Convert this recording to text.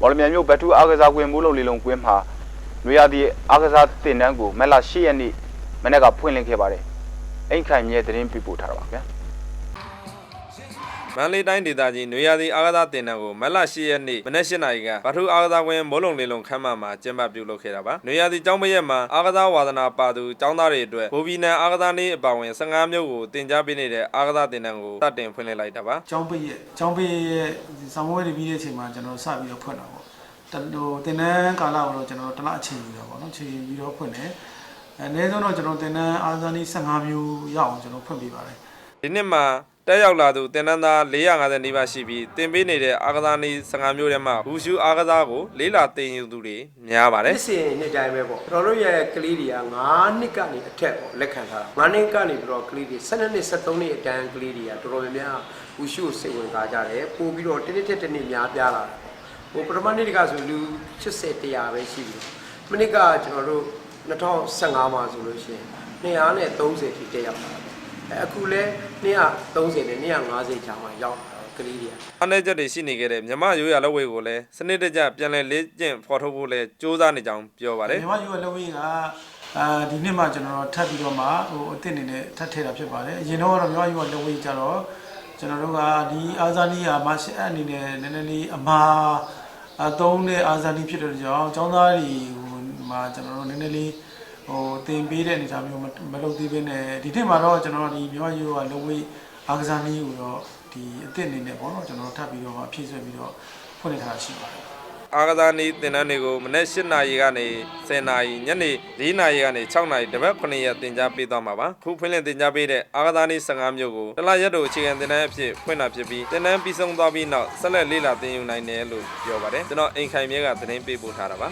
မော်လမြိုင်မြို့ဘတ်တူအားကစားကွင်းမိုးလုံလေးလုံးကွင်းမှာနွေရာသီအားကစားတင်တန်းကိုမက်လာ၈ရက်နေ့မနေ့ကဖွင့်လှစ်ခဲ့ပါတယ်အိမ်ခိုင်မြဲသတင်းပြပို့ထားတာပါဗျာ မန္တလေးတိုင်းဒေသကြီးနွေရာသီအားကစားတင်တန်းကိုမတ်လ10ရက်နေ့မနက်7:00နာရီကဗထုအားကစားကွင်းမိုးလုံလေးလုံးခမ်းမမှာကျင်းပပြုလုပ်ခဲ့တာပါနွေရာသီကျောင်းမရက်မှာအားကစားဝါသနာပါသူကျောင်းသားတွေအတွက်ဘူဘီနန်အားကစားနေ့အပါအဝင်15မျိုးကိုတင် जा ပေးနေတဲ့အားကစားတင်တန်းကိုစတင်ဖွင့်လှစ်လိုက်တာပါကျောင်းပိတ်ရဲ့ကျောင်းပိတ်ရဲ့ဆောင်းဝဲတွေပြီးတဲ့အချိန်မှာကျွန်တော်စပြီးတော့ဖွင့်တာပေါ့တဟိုတင်နန်းကာလကိုတော့ကျွန်တော်တစ်လအချိန်ယူတာပေါ့နော်ချိန်ယူပြီးတော့ဖွင့်တယ်အဲအနည်းဆုံးတော့ကျွန်တော်တင်နန်းအာဇာနည်15မျိုးရအောင်ကျွန်တော်ဖွင့်ပေးပါတယ်ဒီနှစ်မှာ တက်ရောက်လာသူတင်နန်းသား450နီးပါးရှိပြီးတင်ပေးနေတဲ့အားကစားနေ့15မျိုးထဲမှာဘူရှူအားကစားကိုလေးလာတင်ယူသူတွေများပါတယ်နှစ်စဉ်နှစ်တိုင်းပဲပေါ့ကျွန်တော်တို့ရဲ့ကလေးတွေက9နှစ်ကနေအထက်ပေါ့လက်ခံထားတာ9နှစ်ကနေပြီးတော့ကလေးတွေ12နှစ်13နှစ်အတန်းကလေးတွေကတော်တော်များများဝူရှုကိုစိတ်ဝင်စားကြတယ်ပို့ပြီးတော့တစ်နှစ်တစ်နှစ်များပြားလာတယ်ဟိုပထမနှစ်ကဆိုလူ80 100ပဲရှိပြီမနစ်ကကျွန်တော်တို့2015မှာဆိုလို့ရှိရင်230ထိတက်ရောက်လာတယ် အဲအခုလဲ230နဲ့250ချာမှရောက်လာတာကလေးတွေက အားနည်းချက်တွေရှိနေခဲ့တဲ့မြမရိုးရလက်ဝဲကိုလည်းစနစ်တကျပြန်လည်လေ့ကျင့်ဖော်ထုတ်ဖို့လည်းစ조사နေကြောင်းပြောပါတယ် မြန်မာယူရဲ့လက်ဝေးကအာဒီနှစ်မှကျွန်တော်ထပ်ပြီးတော့မှဟိုအစ်စ်အနေနဲ့ထပ်ထည့်တာဖြစ်ပါတယ်အရင်တော့ကတော့မြန်မာယူရဲ့လက်ဝေးကြတော့ကျွန်တော်တို့ကဒီအာဇာနည်ကမရှအအနေနဲ့နည်းနည်းလေးအမာအသုံးတဲ့အာဇာနည်ဖြစ်တဲ့ကြောင့်ចောင်းသားတွေဟိုမှာကျွန်တော်တို့နည်းနည်းလေး ဟိုတင်ပေးတဲ့အနေအထားမျိုးမလုပ်သေးဘဲနဲ့ဒီနှစ်မှာတော့ကျွန်တော်ဒီမြန်မာယူကလက်ဝေးအာကစားနည်းကိုတော့ဒီအစ်စ်အနေနဲ့ပေါ့နော်ကျွန်တော်ထပ်ပြီးတော့မှဖြည့်ဆွဲပြီးတော့ဖွင့်ထားတာရှိပါတယ်အားကစားနေ့တင်တန်းတွေကိုမနေ့၈နာရီကနေ10နာရီညနေ4နာရီကနေ6နာရီတပတ်9ရက်တင် जा ပေးသွားမှာပါခုဖွင့်လှစ်တင် जा ပေးတဲ့အားကစားနေ့15မျိုးကိုတလရက်တို့အခြေခံတင်တန်းအဖြစ်ဖွင့်တာဖြစ်ပြီးတင်တန်းပြီးဆုံးသွားပြီးနောက်ဆက်လက်လေ့လာသင်ယူနိုင်တယ်လို့ပြောပါတယ်ကျွန်တော်အိမ်ခိုင်မြဲကသတင်းပေးပို့ထားတာပါ